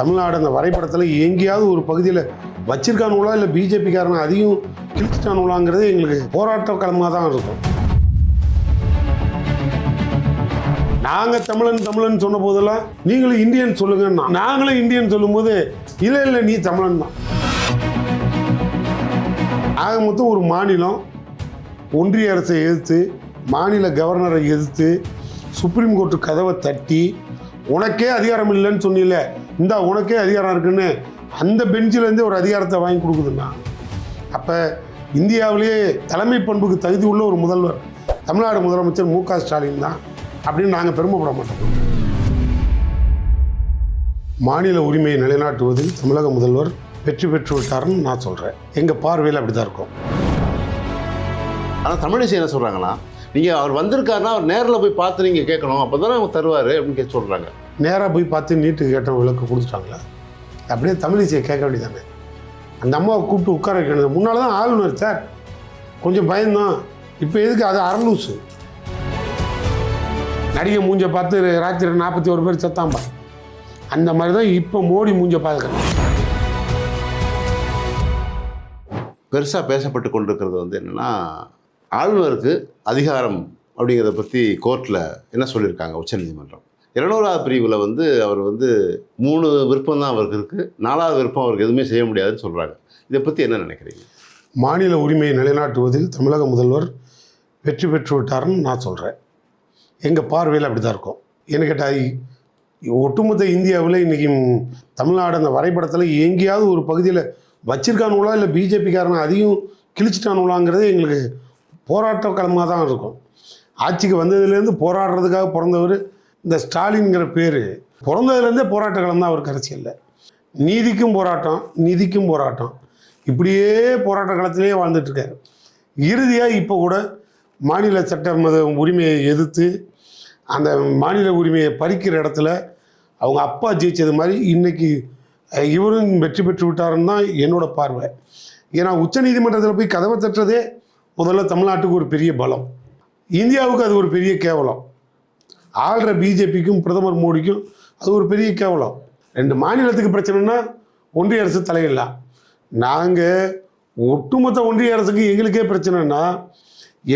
தமிழ்நாடு அந்த வரைபடத்தில் எங்கேயாவது ஒரு பகுதியில் வச்சிருக்கானுங்களா இல்லை பிஜேபிக்காரன் அதையும் கிழிச்சிட்டானுங்களாங்கிறது எங்களுக்கு போராட்ட களமாக தான் இருக்கும். நாங்கள் தமிழன் தமிழன் சொன்ன போதெல்லாம் நீங்களும் இந்தியன் சொல்லுங்கன்னா நாங்களும் இந்தியன் சொல்லும்போது இல்லை இல்லை நீ தமிழன் தான். ஆக மொத்தம் ஒரு மாநிலம் ஒன்றிய அரசை எதிர்த்து மாநில கவர்னரை எதிர்த்து சுப்ரீம் கோர்ட்டு கதவை தட்டி உனக்கே அதிகாரம் இல்லைன்னு சொன்னீல இந்த உனக்கே அதிகாரம் இருக்குன்னு அந்த பெஞ்சிலேருந்தே ஒரு அதிகாரத்தை வாங்கி கொடுக்குதுன்னா அப்போ இந்தியாவிலேயே தலைமை பண்புக்கு தகுதி உள்ள ஒரு முதல்வர் தமிழ்நாடு முதலமைச்சர் மு க ஸ்டாலின் தான் அப்படின்னு நாங்கள் பெருமைப்பட மாட்டோம். மாநில உரிமையை நிலைநாட்டுவதில் தமிழக முதல்வர் வெற்றி பெற்று நான் சொல்கிறேன் எங்கள் பார்வையில் அப்படி தான் இருக்கும். ஆனால் தமிழிசை என்ன சொல்கிறாங்கன்னா நீங்கள் அவர் வந்திருக்காருன்னா அவர் நேரில் போய் பார்த்து நீங்கள் கேட்கணும். அப்போ தானே அவங்க தருவார் அப்படின்னு கேட்டு சொல்கிறாங்க நேராக போய் பார்த்து நீட்டுக்கு கேட்ட விளக்கு கொடுத்துட்டாங்களா? அப்படியே தமிழிசையை கேட்க வேண்டியதானே? அந்த அம்மாவை கூப்பிட்டு உட்கார வைக்கணும் முன்னால் தான் ஆளுநர் சார். கொஞ்சம் பயந்தான் இப்போ எதுக்கு? அது அரலூசு நடிகை மூஞ்ச பார்த்து ராத்திரி நாற்பத்தி ஒரு பேர் செத்தாம்பா. அந்த மாதிரி தான் இப்போ மோடி மூஞ்ச பார்த்துக்கணும் பெருசாக பேசப்பட்டு கொண்டிருக்கிறது வந்து என்னென்னா ஆளுநருக்கு அதிகாரம் அப்படிங்கிறத பற்றி கோர்ட்டில் என்ன சொல்லியிருக்காங்க? உச்சநீதிமன்றம். இருநூறாவது பிரிவில் வந்து அவர் வந்து மூணு விருப்பம் தான் அவருக்கு இருக்குது நாலாவது விருப்பம் அவருக்கு எதுவுமே செய்ய முடியாதுன்னு சொல்கிறாங்க இதை பற்றி என்ன நினைக்கிறீங்க? மாநில உரிமையை நிலைநாட்டுவதில் தமிழக முதல்வர் வெற்றி பெற்று விட்டார்னு நான் சொல்கிறேன் எங்கள் பார்வையில் அப்படி தான் இருக்கும். என்ன கேட்டால் ஒட்டுமொத்த இந்தியாவில் இன்றைக்கி தமிழ்நாடு அந்த வரைபடத்தில் எங்கேயாவது ஒரு பகுதியில் வச்சிருக்கானுங்களா? இல்லை பிஜேபிக்காரன் அதையும் கிழிச்சிட்டானுங்களாங்கிறது எங்களுக்கு போராட்ட களமாக தான் இருக்கும். ஆட்சிக்கு வந்ததுலேருந்து போராடுறதுக்காக பிறந்தவர் இந்த ஸ்டாலின்ங்கிற பேர். பிறந்ததுலேருந்தே போராட்ட களம் தான் அவருக்கு அரசியலில். நீதிக்கும் போராட்டம் நிதிக்கும் போராட்டம். இப்படியே போராட்ட காலத்திலேயே வாழ்ந்துட்டுருக்காரு. இறுதியாக இப்போ கூட மாநில சட்ட மத உரிமையை எதிர்த்து அந்த மாநில உரிமையை பறிக்கிற இடத்துல அவங்க அப்பா ஜெயிச்சது மாதிரி இன்னைக்கு இவரும் வெற்றி பெற்று விட்டாருன்னு தான் என்னோட பார்வை. ஏன்னா உச்சநீதிமன்றத்தில் போய் கதவை தட்டுறதே முதல்ல தமிழ்நாட்டுக்கு ஒரு பெரிய பலம். இந்தியாவுக்கு அது ஒரு பெரிய கேவலம். ஆள்ற பிஜேபிக்கும் பிரதமர் மோடிக்கும் அது ஒரு பெரிய கேவலம். ரெண்டு மாநிலத்துக்கு பிரச்சனைனா ஒன்றிய அரசு தலையிடலாம் நாங்கள் ஒட்டுமொத்த ஒன்றிய அரசுக்கு எங்களுக்கே பிரச்சனைனா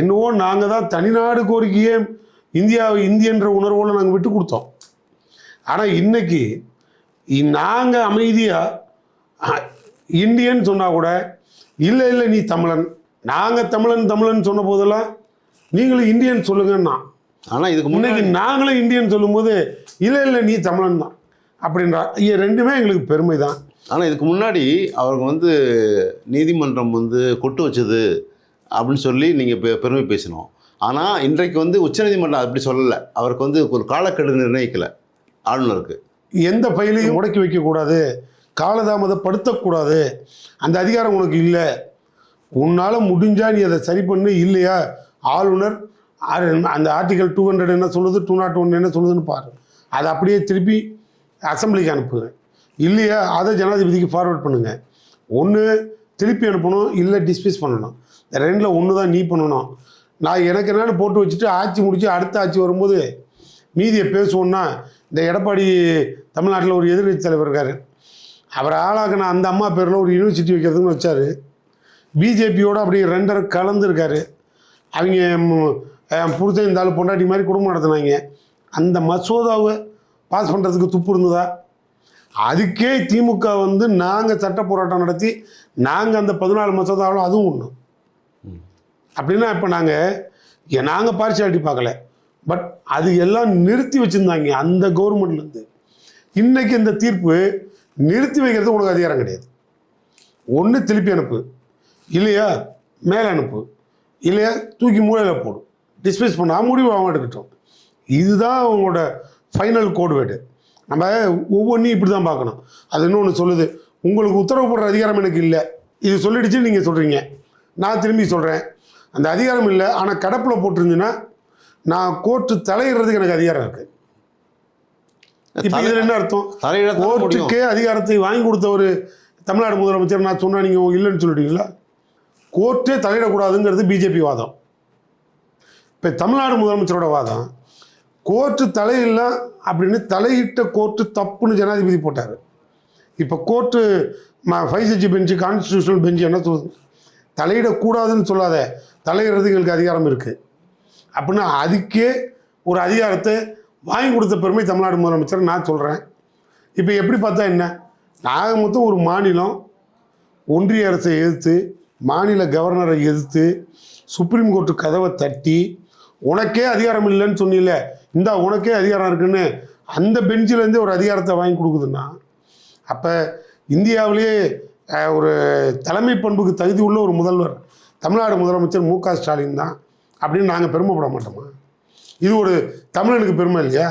என்னவோ நாங்கள் தான் தனிநாடு கோரிக்கையே இந்தியா இந்தியன்ற உணர்வோடு நாங்கள் விட்டு கொடுத்தோம். ஆனால் இன்னைக்கு நாங்கள் அமைதியாக இந்தியன் சொன்னால் கூட இல்லை இல்லை நீ தமிழன். நாங்கள் தமிழன் தமிழன் சொன்ன போதெல்லாம் நீங்களும் இந்தியன் சொல்லுங்கன்னா ஆனால் இதுக்கு முன்னாடி நாங்களும் இந்தியன் சொல்லும்போது இல்லை இல்லை நீ தமிழன் தான். அப்படின்றா. இது ரெண்டுமே எங்களுக்கு பெருமை தான் ஆனால் இதுக்கு முன்னாடி அவருக்கு வந்து நீதிமன்றம் வந்து கொட்டு வச்சது அப்படின்னு சொல்லி நீங்கள் பெ பெருமை பேசினோம். ஆனால் இன்றைக்கு வந்து உச்சநீதிமன்றம் அப்படி சொல்லலை. அவருக்கு வந்து ஒரு காலக்கெடு நிர்ணயிக்கலை ஆளுநருக்கு. எந்த ஃபைலையும் முடக்கி வைக்கக்கூடாது. காலதாமதப்படுத்தக்கூடாது. அந்த அதிகாரம் உனக்கு இல்லை. உன்னால் முடிஞ்சா நீ அதை சரி பண்ணு இல்லையா? ஆளுநர் ஆறு- அந்த ஆர்டிகல் டூ ஹண்ட்ரட் என்ன சொல்லுது டூ நாட் ஒன் என்ன சொல்லுதுன்னு பாரு. அதை அப்படியே திருப்பி அசம்பிளிக்கு அனுப்புங்க இல்லையா? அதை ஜனாதிபதிக்கு ஃபார்வர்ட் பண்ணுங்க. ஒன்று திருப்பி அனுப்பணும் இல்லை டிஸ்மிஸ் பண்ணணும். இந்த ரெண்டில் ஒன்று தான் நீ பண்ணணும். நான் எனக்கு என்னென்னு போட்டு வச்சுட்டு ஆட்சி முடிச்சு அடுத்த ஆட்சி வரும்போது மீதியை பேசுவோன்னா இந்த எடப்பாடி தமிழ்நாட்டில் ஒரு எதிர்க்கட்சி தலைவர் இருக்கார். அவர் ஆளாக்குன அந்த அம்மா பேரில் ஒரு யூனிவர்சிட்டி வைக்கிறதுன்னு வச்சார். பிஜேபியோட அப்படி ரெண்டரை கலந்துருக்காரு. அவங்க புருஷன் இந்த ஆள் பொண்டாட்டி மாதிரி குடும்பம் நடத்துனாங்க. அந்த மசோதாவை பாஸ் பண்ணுறதுக்கு துப்பு இருந்ததா? அதுக்கே திமுக வந்து நாங்கள் சட்ட போராட்டம் நடத்தி நாங்கள் அந்த பதினாலு மசோதாவில் அதுவும் ஒன்று அப்படின்னா இப்போ நாங்கள் நாங்கள் பார்சியாலிட்டி பார்க்கல. பட் அது எல்லாம் நிறுத்தி வச்சுருந்தாங்க அந்த கவர்மெண்ட்லேருந்து இன்னைக்கு இந்த தீர்ப்பு நிறுத்தி வைக்கிறது உனக்கு அதிகாரம் கிடையாது. ஒன்று திருப்பி அனுப்பு. இல்லையா? மேலே அனுப்பு. இல்லையா? தூக்கி மூலையில் போடு. டிஸ்மிஸ் பண்ண. முடிவு அவன் எடுக்கட்டும் இதுதான் அவங்களோட ஃபைனல் கோட் வேர்டு நம்ம ஒவ்வொன்றையும் இப்படி தான் பார்க்கணும். அது இன்னொன்று சொல்லுது. உங்களுக்கு உத்தரவு போடுற அதிகாரம் எனக்கு இல்லை. இது சொல்லிடுச்சு நீங்கள் சொல்கிறீங்க நான் திரும்பி சொல்கிறேன் அந்த அதிகாரம் இல்லை. ஆனால் கடப்பில் போட்டிருந்துன்னா நான் கோர்ட்டு தலையிடுறதுக்கு எனக்கு அதிகாரம் இருக்குது இப்போ இதில் என்ன அர்த்தம்? கோர்ட்டுக்கே அதிகாரத்தை வாங்கி கொடுத்த ஒரு தமிழ்நாடு முதலமைச்சர் நான் சொன்னா நீங்கள் இல்லைன்னு சொல்லிட்டீங்களா? கோர்ட்டே தலையிடக்கூடாதுங்கிறது பிஜேபி வாதம். இப்போ தமிழ்நாடு முதலமைச்சரோட வாதம். கோர்ட்டு தலையில்லை அப்படின்னு தலையிட்ட கோர்ட்டு தப்புன்னு ஜனாதிபதி போட்டார். இப்போ கோர்ட்டு ஃபைவ் ஜட்ஜி பெஞ்சு கான்ஸ்டியூஷனல் பெஞ்சு என்ன சொல்லுது தலையிடக்கூடாதுன்னு சொல்லாத தலையிடுறது எங்களுக்கு அதிகாரம் இருக்குது அப்படின்னா அதுக்கே ஒரு அதிகாரத்தை வாங்கி கொடுத்த பெருமை தமிழ்நாடு முதலமைச்சர் நான் சொல்கிறேன் இப்போ எப்படி பார்த்தா என்ன? நாங்கள் மொத்தம் ஒரு மாநிலம் ஒன்றிய அரசை எதிர்த்து மாநில கவர்னரை எதிர்த்து சுப்ரீம் கோர்ட்டு கதவை தட்டி உனக்கே அதிகாரம் இல்லைன்னு சொன்னில. இந்தா உனக்கே அதிகாரம் இருக்குன்னு அந்த பெஞ்சிலேருந்தே ஒரு அதிகாரத்தை வாங்கி கொடுக்குதுன்னா அப்போ இந்தியாவிலேயே ஒரு தலைமை பண்புக்கு தகுதி உள்ள ஒரு முதல்வர் தமிழ்நாடு முதலமைச்சர் மு க ஸ்டாலின் தான் அப்படின்னு நாங்கள் பெருமைப்பட மாட்டோமா? இது ஒரு தமிழனுக்கு பெருமை இல்லையா?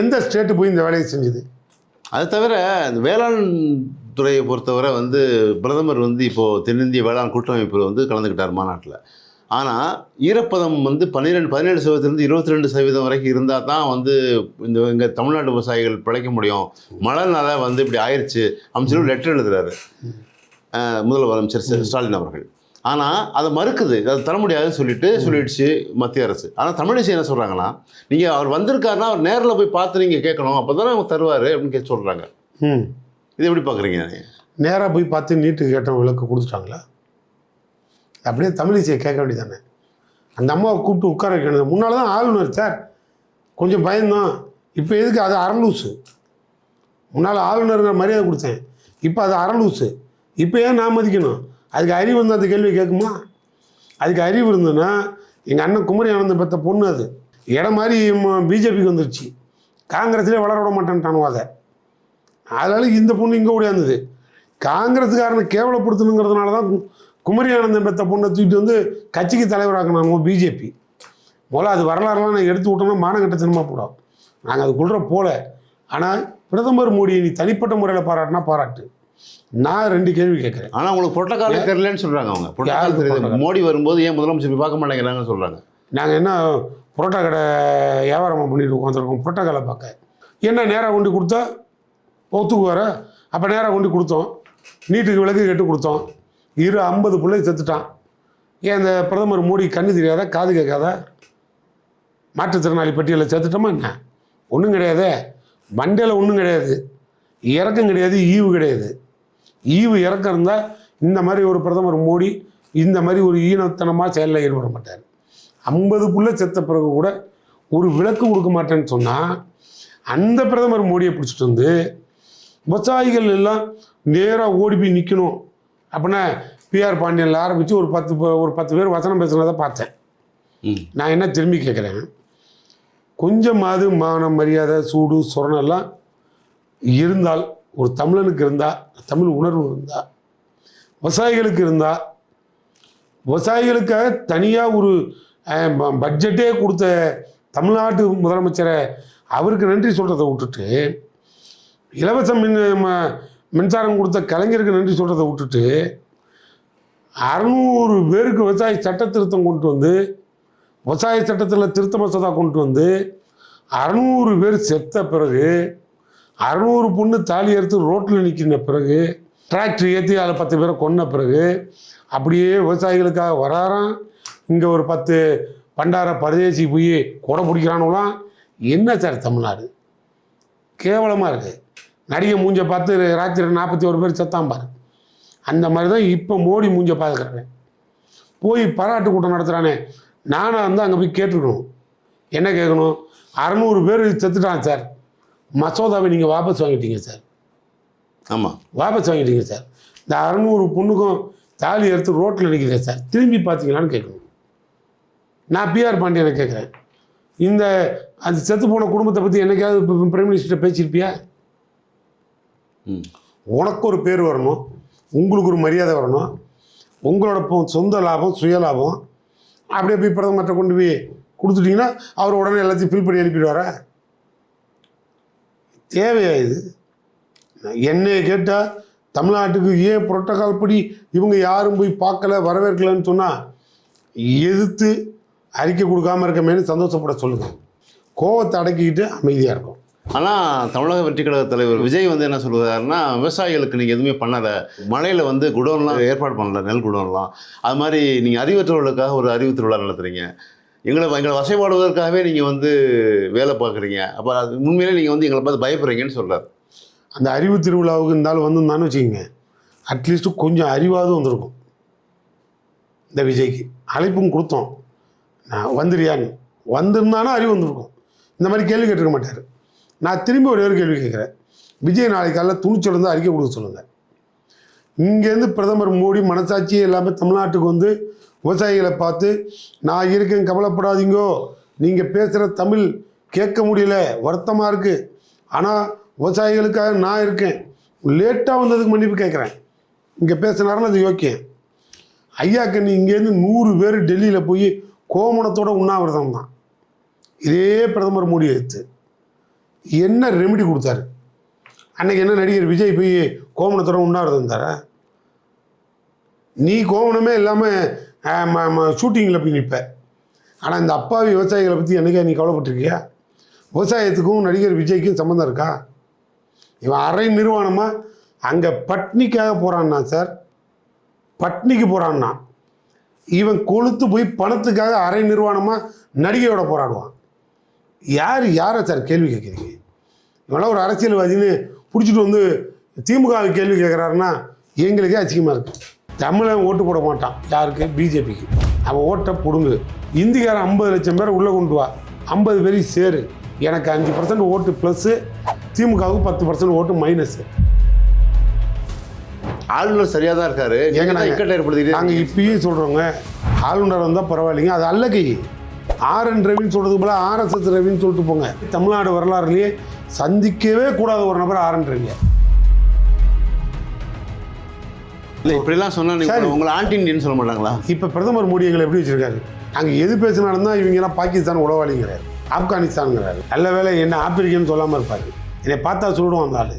எந்த ஸ்டேட்டு போய் இந்த வேலையை செஞ்சுது? அது தவிர இந்த வேளாண் துறையை பொறுத்தவரை வந்து பிரதமர் வந்து இப்போது தென்னிந்திய வேளாண் கூட்டமைப்பில் வந்து கலந்துக்கிட்டார் மாநாட்டில். ஆனால் ஈரப்பதம் வந்து பன்னிரெண்டு பதினேழு சதவீதத்துலேருந்து இருபத்தி ரெண்டு சதவீதம் வரைக்கும் இருந்தால் தான் வந்து இந்த எங்கள் தமிழ்நாட்டு விவசாயிகள் பிழைக்க முடியும். மழைனால வந்து இப்படி ஆயிடுச்சு அப்படின்னு சொல்லி லெட்டர் எழுதுறாரு. முதல்வர் அமைச்சர் ஸ்டாலின் அவர்கள். ஆனால் அதை மறுக்குது. அதை தர முடியாதுன்னு சொல்லிட்டு சொல்லிடுச்சு மத்திய அரசு. ஆனால் தமிழிசை என்ன சொல்கிறாங்கன்னா நீங்கள் அவர் வந்திருக்காருன்னா அவர் நேரில் போய் பார்த்து நீங்கள் கேட்கணும். அப்போ தானே அவங்க தருவார் அப்படின்னு கே சொல்கிறாங்க ம். இது எப்படி பார்க்குறீங்க நேராக போய் பார்த்து நீட்டுக்கு கேட்ட விளக்கு கொடுத்துட்டாங்களா? அப்படியே தமிழிசையை கேட்க வேண்டியதானே அந்த அம்மாவை கூப்பிட்டு உட்கார வைக்கணும் முன்னால் தான் ஆளுநர் சார் கொஞ்சம் பயந்தான். இப்போ எதுக்கு? அது அரலூசு முன்னால் ஆளுநருங்கிற மரியாதை கொடுத்தேன். இப்போ அது அரலூசு இப்போ ஏன் நான் மதிக்கணும்? அதுக்கு அறிவு இருந்தால் அந்த கேள்வி கேட்குமா? அதுக்கு அறிவு இருந்ததுன்னா எங்கள் அண்ணன் குமரி ஆனந்தம் பெற்ற பொண்ணு அது. இடம் மாதிரி பிஜேபிக்கு வந்துருச்சு. காங்கிரஸ்லேயே வளர விட மாட்டேன்ட்டானுவோ அதை. அதனால் இந்த பொண்ணு இங்கே ஓடியாந்தது. காங்கிரஸுக்காரனை கேவலப்படுத்தணுங்கிறதுனால தான் குமரி ஆனந்தம் பெற்ற பொண்ணை தூக்கிட்டு வந்து கட்சிக்கு தலைவராக்கினாங்க பிஜேபி. முதல்ல அது வரலாறுலாம் நான் எடுத்து விட்டோம்னா மானகட்டத்தனமாக போடும். நாங்கள் அதுக்குள்ள போல. ஆனால் பிரதமர் மோடியை நீ தனிப்பட்ட முறையில் பாராட்டினா பாராட்டு. நான் ரெண்டு கேள்வி கேட்குறேன். ஆனால் உங்களுக்கு புரோட்டோகாலே தெரியலன்னு சொல்கிறாங்க அவங்க. protocol? மோடி வரும்போது ஏன் முதலமைச்சர் பார்க்க மாட்டேங்கிறாங்கன்னு சொல்கிறாங்க நாங்கள் என்ன புரோட்டா கடை வியாபாரம் பண்ணிட்டு உட்காந்துருக்கோம். புரோட்டா கடை பார்க்க. என்ன நேராக கொண்டு கொடுத்தா ஒத்துக்குவார? அப்போ நேராக கொண்டு கொடுத்தோம். நீட்டுக்கு விளக்கு கேட்டு கொடுத்தோம். இரு ஐம்பது பிள்ளை செத்துட்டான். ஏன் இந்த பிரதமர் மோடி கண்ணு தெரியாத காது கேட்காத? மாற்றுத்திறனாளி பட்டியலில் சேர்த்துட்டோமா என்ன? ஒன்றும் கிடையாதே. மண்டையில் ஒன்றும் கிடையாது. இறக்கம் கிடையாது ஈவு கிடையாது. ஈவு இறக்கம் இருந்தால் இந்த மாதிரி ஒரு பிரதமர் மோடி இந்த மாதிரி ஒரு ஈனத்தனமாக செயலில் ஈடுபட மாட்டார். ஐம்பது புள்ள செத்த பிறகு கூட ஒரு விளக்கு கொடுக்க மாட்டேன்னு சொன்னால் அந்த பிரதமர் மோடியை பிடிச்சிட்டு வந்து விவசாயிகள் எல்லாம் நேராக ஓடி போய் நிற்கணும் அப்படின்னா பிஆர் பாண்டியனில் ஆரம்பித்து ஒரு பத்து ஒரு பத்து பேர் வசனம் பேசுனதை பார்த்தேன். நான் என்ன திரும்பி கேட்குறேன் கொஞ்சமாவது மானம் மரியாதை சூடு சொரணம் எல்லாம் இருந்தால் ஒரு தமிழனுக்கு இருந்தால் தமிழ் உணர்வு இருந்தால் விவசாயிகளுக்கு இருந்தால் விவசாயிகளுக்காக தனியாக ஒரு பட்ஜெட்டே கொடுத்த தமிழ்நாட்டு முதலமைச்சரை அவருக்கு நன்றி சொல்கிறத விட்டுட்டு இலவச மின் ம- மின்சாரம் கொடுத்த கலைஞருக்கு நன்றி சொல்கிறத விட்டுட்டு அறநூறு பேருக்கு விவசாய சட்ட திருத்தம் கொண்டு வந்து விவசாய சட்டத்தில் திருத்த மசோதா கொண்டு வந்து அறநூறு பேர் செத்த பிறகு அறநூறு பொண்ணு தாலி எடுத்து ரோட்டில் நிற்கின பிறகு டிராக்டர் ஏற்றி அதில் பத்து பேரை கொன்ன பிறகு அப்படியே விவசாயிகளுக்காக வராராம். இங்கே ஒரு பத்து பண்டார பரதேசி போய் கொடை பிடிக்கிறானுலாம் என்ன சார் தமிழ்நாடு? கேவலமாக இருக்குது நடிகை மூஞ்ச பார்த்து ராத்திரி நாற்பத்தி ஒரு பேர் செத்தான் பாரு. அந்த மாதிரி தான் இப்போ மோடி மூஞ்ச பார்த்துக்கிறேன் போய் பாராட்டு கூட்டம் நடத்துகிறானே நானாக வந்து அங்கே போய் கேட்டுருக்கணும் என்ன கேட்கணும்? அறநூறு பேர் செத்துட்டான் சார். மசோதாவை நீங்கள் வாபஸ் வாங்கிட்டீங்க சார். ஆமாம் வாபஸ் வாங்கிட்டீங்க சார். இந்த அறநூறு பொண்ணுக்கும் தாலி எடுத்து ரோட்டில் நிற்கிறேன் சார். திரும்பி பார்த்தீங்களான்னு கேட்கணும். நான் பிஆர் பாண்டியனை கேட்குறேன். இந்த அந்த செத்து போன குடும்பத்தை பற்றி என்னைக்காவது பிரைம் மினிஸ்டர் பேசியிருப்பியா? உனக்கு ஒரு பேர் வரணும் உங்களுக்கு ஒரு மரியாதை வரணும் உங்களோட சொந்த லாபம் சுய லாபம். அப்படியே போய் பிரதமர்கிட்ட கொண்டு போய் கொடுத்துட்டிங்கன்னா அவர் உடனே எல்லாத்தையும் ஃபில் பண்ணி அனுப்பிடுவாரா? தேவையா இது? என்னை கேட்டால் தமிழ்நாட்டுக்கு ஏன் புரோட்டோகால் படி இவங்க யாரும் போய் பார்க்கல வரவேற்கலன்னு சொன்னால் எதிர்த்து அறிக்கை கொடுக்காம இருக்கமேனு சந்தோஷப்பட சொல்லுங்கள் கோவத்தை அடக்கிக்கிட்டு அமைதியாக இருக்கும் ஆனால் தமிழக வெற்றி கழக தலைவர் விஜய் வந்து என்ன சொல்லுவாருன்னா விவசாயிகளுக்கு நீங்கள் எதுவுமே பண்ணலை மழையில் வந்து குடோன்லாம் ஏற்பாடு பண்ணல நெல் குடோன்லாம். அது மாதிரி நீங்கள் அறிவுற்றவர்களுக்காக ஒரு அறிவு திருவிழா நடத்துகிறீங்க எங்களை எங்களை வசைப்பாடுவதற்காகவே நீங்கள் வந்து வேலை பார்க்குறீங்க. அப்போ அது உண்மையிலே நீங்கள் வந்து எங்களை பார்த்து பயப்படுறீங்கன்னு சொல்கிறார் அந்த அறிவு திருவிழாவுக்கு இருந்தாலும் வந்திருந்தான்னு வச்சுக்கோங்க. அட்லீஸ்ட்டு கொஞ்சம் அறிவாவது வந்திருக்கும். இந்த விஜய்க்கு. அழைப்பும் கொடுத்தோம். நான் வந்துறியான்னு வந்திருந்தானா அறிவு வந்திருக்கும். இந்த மாதிரி கேள்வி கேட்டிருக்க மாட்டார். நான் திரும்பி ஒரே ஒரு கேள்வி கேட்குறேன். விஜய் நாளைக்கு காலையில் துணிச்சல் இருந்து அறிக்கை கொடுக்க சொல்லுங்கள் இங்கேருந்து பிரதமர் மோடி மனசாட்சி எல்லாமே தமிழ்நாட்டுக்கு வந்து விவசாயிகளை பார்த்து நான் இருக்கேன் கவலைப்படாதீங்கோ. நீங்கள் பேசுகிற தமிழ் கேட்க முடியல வருத்தமாக இருக்குது ஆனால் விவசாயிகளுக்காக நான் இருக்கேன். லேட்டாக வந்ததுக்கு மன்னிப்பு கேட்குறேன். இங்கே பேசினாருன்னு அது யோக்கியம். ஐயாக்கு நீ இங்கேருந்து நூறு பேர் டெல்லியில் போய் கோமணத்தோட உண்ணாவிரதம் தான் இதே பிரதமர் மோடி எடுத்து என்ன ரெமெடி கொடுத்தாரு? அன்னைக்கு என்ன நடிகர் விஜய் போய் கோமணத்தோட உண்ணாவிரதம் தர நீ கோவணமே இல்லாமல் ஷூட்டிங்கில் போய் நிற்ப ஆனால் இந்த அப்பாவி விவசாயிகளை பற்றி என்னைக்கா நீ கவலைப்பட்டிருக்கியா? விவசாயத்துக்கும் நடிகர் விஜய்க்கும் சம்மந்தம் இருக்கா? இவன் அரை நிர்வாணமாக அங்கே பட்னிக்காக போகிறான்னா சார்? பட்னிக்கு போகிறான்னா இவன் கொளுத்து போய் பணத்துக்காக அரை நிர்வாணமாக நடிகையோட போராடுவான். யார் யாரை சார் கேள்வி கேட்குறீங்க? இவெல்லாம் ஒரு அரசியல்வாதின்னு பிடிச்சிட்டு வந்து திமுக கேள்வி கேட்குறாருன்னா எங்களுக்கே அசிங்கமாக இருக்குது தமிழன் ஓட்டு போட மாட்டான். யாருக்கு? பிஜேபிக்கு. அவன் ஓட்டை பிடுங்கு. இந்திக்காரன் ஐம்பது லட்சம் பேரை உள்ளே கொண்டு வா. ஐம்பது பேரையும் சேரு. எனக்கு அஞ்சு பர்சன்ட் ஓட்டு ப்ளஸ்ஸு திமுகவுக்கு பத்து பர்சன்ட் ஓட்டு மைனஸு ஆளுநர் சரியாக தான் இருக்காரு. ஏங்க நீங்க தான் நாங்க- இக்கட்டை ஏற்படுத்திக்கிட்டே நாங்கள் இப்பயும் சொல்கிறோங்க ஆளுநர் வந்தால் பரவாயில்லைங்க. அது அல்லகை ஆர் என் ரவின்னு சொல்கிறதுக்கு பதிலாக ஆர்எஸ்எஸ் ரவின்னு சொல்லிட்டு போங்க. தமிழ்நாடு வரலாறுலேயே சந்திக்கவே கூடாத ஒரு நபர் ஆர் என் ரவி இல்லை இப்படிலாம் சொன்னா நீங்க சரி. உங்களை ஆன்டி இண்டியன் சொல்ல மாட்டாங்களா? இப்போ பிரதமர் மோடி எங்களை எப்படி வச்சிருக்காரு? நாங்கள் எது பேசினாலும் தான் இவங்கெல்லாம் பாகிஸ்தான் உளவாளிங்கிறாரு ஆப்கானிஸ்தானுங்கிறாரு. நல்ல வேளை என்ன ஆப்பிரிக்கன்னு சொல்லாமல் இருப்பார். என்னை பார்த்தா சொல்லிடுவோம் அந்த ஆள்.